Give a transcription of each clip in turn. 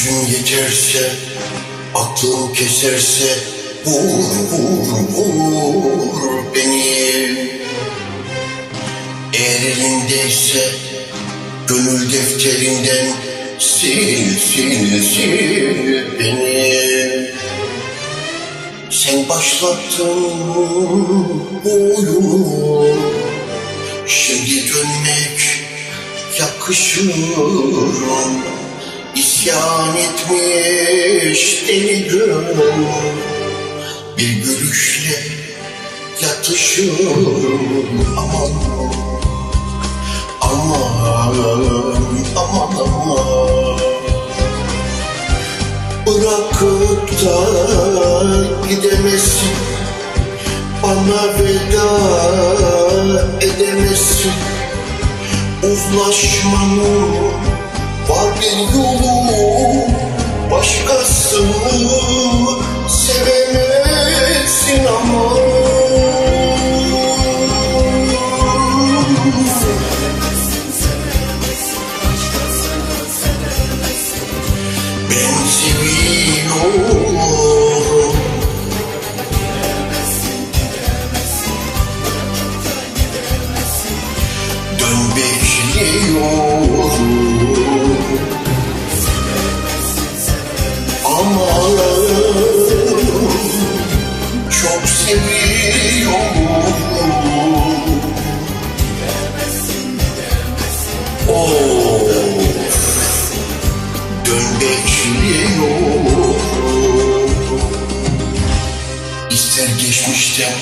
keserse, aklım keserse vur vur vur beni. Eğer elindeyse gönül defterinden sil sil sil beni. Sen başlattın bu oyunu Şimdi dönmek yakışır İsyan etmiş deli Bir gülüşle yatışır Aman aman aman. Aman Bırakıp da gidemezsin Bana veda edemezsin Uzlaşmanın Ben seviyorum Dön bekliyorum. Ama çok seviyorum geçmişten,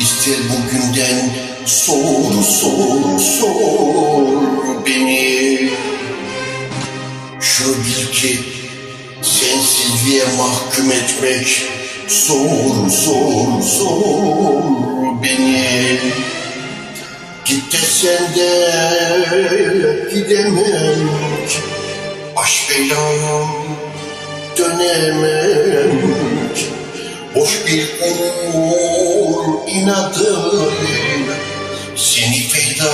ister bugünden sor, sor, sor beni. Şunu bil ki sensizliğe mahkum etmek zor, zor, zor beni. Git desen de gidemem. Aşk belam dönemem. Boş bir gurur inadım Seni feda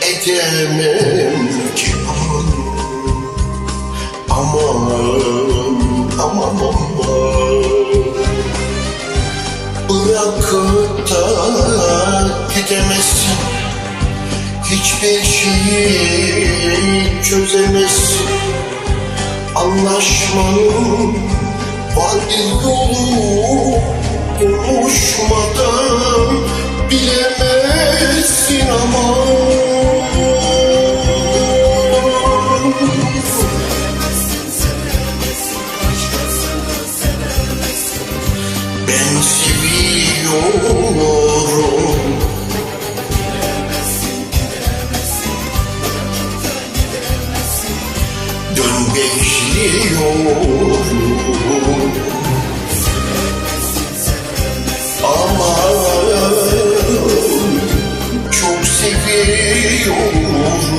edemem ki Aman, aman, aman. Bırakıp da gidemezsin. Hiçbir şeyi çözemezsin. Anlaşmanın var bir yolu Konuşmadan bilemezsin ama. Ben seviyorum. Dön bekliyorum seviyorum